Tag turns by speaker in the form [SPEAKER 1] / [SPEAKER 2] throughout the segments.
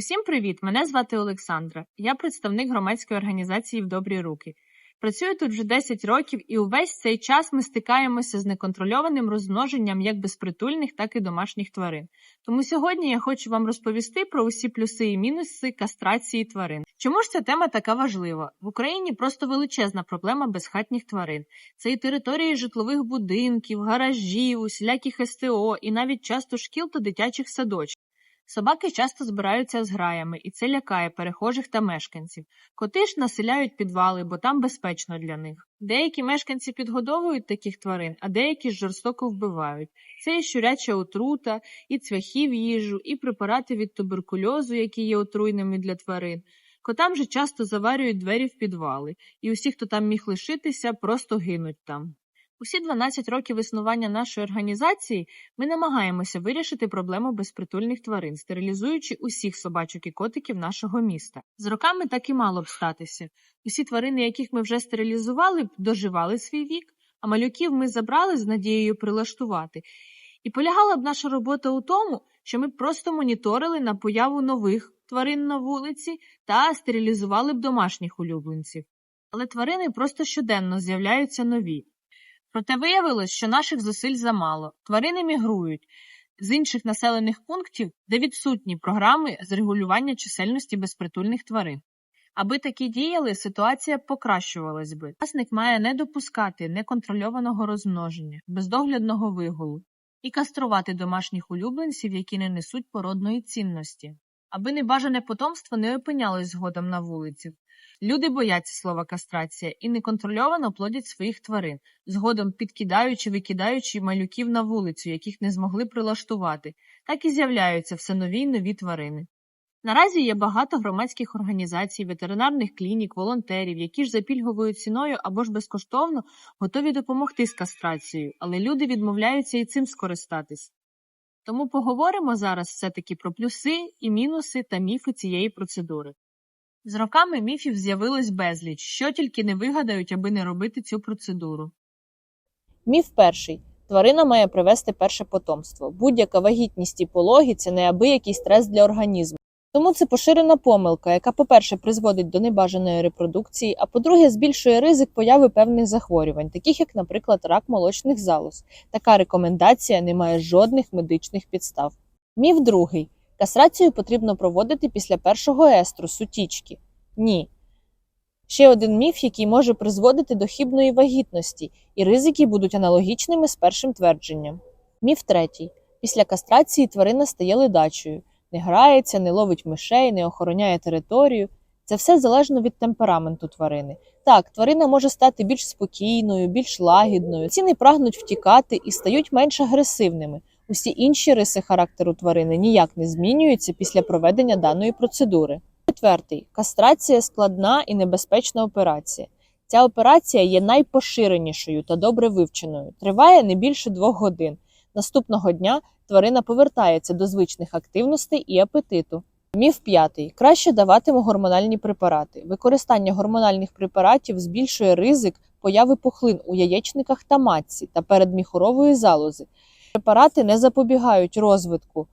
[SPEAKER 1] Усім привіт! Мене звати Олександра. Я представник громадської організації в добрі руки. Працюю тут вже 10 років, і увесь цей час ми стикаємося з неконтрольованим розмноженням як безпритульних, так і домашніх тварин. Тому сьогодні я хочу вам розповісти про усі плюси і мінуси кастрації тварин. Чому ж ця тема така важлива? В Україні просто величезна проблема безхатніх тварин. Це і території житлових будинків, гаражів, усіляких СТО, і навіть часто шкіл та дитячих садочків. Собаки часто збираються з граями, і це лякає перехожих та мешканців. Коти ж населяють підвали, бо там безпечно для них. Деякі мешканці підгодовують таких тварин, а деякі ж жорстоко вбивають. Це і щуряча отрута, і цвяхи в їжу, і препарати від туберкульозу, які є отруйними для тварин. Котам же часто заварюють двері в підвали, і усі, хто там міг лишитися, просто гинуть там. Усі 12 років існування нашої організації ми намагаємося вирішити проблему безпритульних тварин, стерилізуючи усіх собачок і котиків нашого міста. З роками так і мало б статися. Усі тварини, яких ми вже стерилізували, доживали свій вік, а малюків ми забрали з надією прилаштувати. І полягала б наша робота у тому, що ми просто моніторили на появу нових тварин на вулиці та стерилізували б домашніх улюбленців. Але тварини просто щоденно з'являються нові. Проте виявилось, що наших зусиль замало. Тварини мігрують з інших населених пунктів, де відсутні програми з регулювання чисельності безпритульних тварин. Аби такі діяли, ситуація покращувалась би. Власник має не допускати неконтрольованого розмноження, бездоглядного вигулу і каструвати домашніх улюбленців, які не несуть породної цінності. Аби небажане потомство не опинялось згодом на вулиці. Люди бояться слова кастрація і неконтрольовано плодять своїх тварин, згодом підкидаючи, викидаючи малюків на вулицю, яких не змогли прилаштувати, так і з'являються все нові й нові тварини. Наразі є багато громадських організацій, ветеринарних клінік, волонтерів, які ж за пільговою ціною або ж безкоштовно готові допомогти з кастрацією, але люди відмовляються і цим скористатись. Тому поговоримо зараз все-таки про плюси і мінуси та міфи цієї процедури. З роками міфів з'явилось безліч, що тільки не вигадають, аби не робити цю процедуру.
[SPEAKER 2] Міф перший. Тварина має привести перше потомство. Будь-яка вагітність і пологи це неабиякий стрес для організму. Тому це поширена помилка, яка, по-перше, призводить до небажаної репродукції, а по-друге, збільшує ризик появи певних захворювань, таких як, наприклад, рак молочних залоз. Така рекомендація не має жодних медичних підстав. Міф другий. Кастрацію потрібно проводити після першого еструсу тічки. Ні. Ще один міф, який може призводити до хібної вагітності, і ризики будуть аналогічними з першим твердженням. Міф третій. Після кастрації тварина стає ледачою, не грається, не ловить мишей, не охороняє територію. Це все залежно від темпераменту тварини. Так, тварина може стати більш спокійною, більш лагідною, ці не прагнуть втікати і стають менш агресивними. Усі інші риси характеру тварини ніяк не змінюються після проведення даної процедури. Четвертий кастрація складна і небезпечна операція. Ця операція є найпоширенішою та добре вивченою. Триває не більше двох годин. Наступного дня тварина повертається до звичних активностей і апетиту. Міф п'ятий. Краще даватиму гормональні препарати. Використання гормональних препаратів збільшує ризик появи пухлин у яєчниках та матці та передміхорової залози. Препарати не запобігають розвитку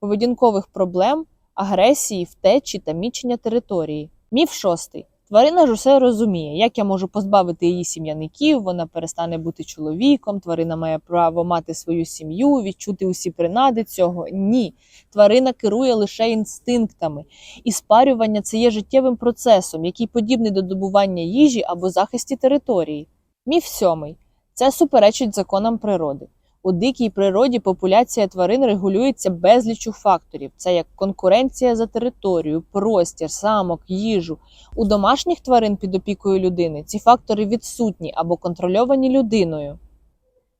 [SPEAKER 2] поведінкових проблем, агресії, втечі та мічення території. Міф шостий. Тварина ж усе розуміє, як я можу позбавити її сім'яників, вона перестане бути чоловіком, тварина має право мати свою сім'ю, відчути усі принади цього. Ні. Тварина керує лише інстинктами, і спарювання це є життєвим процесом, який подібний до добування їжі або захисті території. Міф сьомий. Це суперечить законам природи. У дикій природі популяція тварин регулюється безлічу факторів: це як конкуренція за територію, простір, самок, їжу. У домашніх тварин під опікою людини ці фактори відсутні або контрольовані людиною.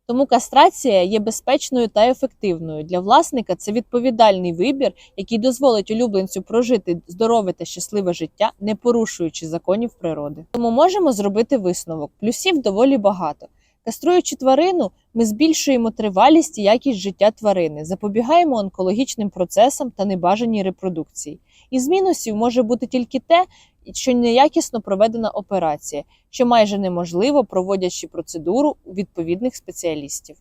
[SPEAKER 2] Тому кастрація є безпечною та ефективною. Для власника це відповідальний вибір, який дозволить улюбленцю прожити здорове та щасливе життя, не порушуючи законів природи. Тому можемо зробити висновок. Плюсів доволі багато. Каструючи тварину, ми збільшуємо тривалість і якість життя тварини, запобігаємо онкологічним процесам та небажаній репродукції. Із мінусів може бути тільки те, що неякісно проведена операція, що майже неможливо, проводячи процедуру у відповідних спеціалістів.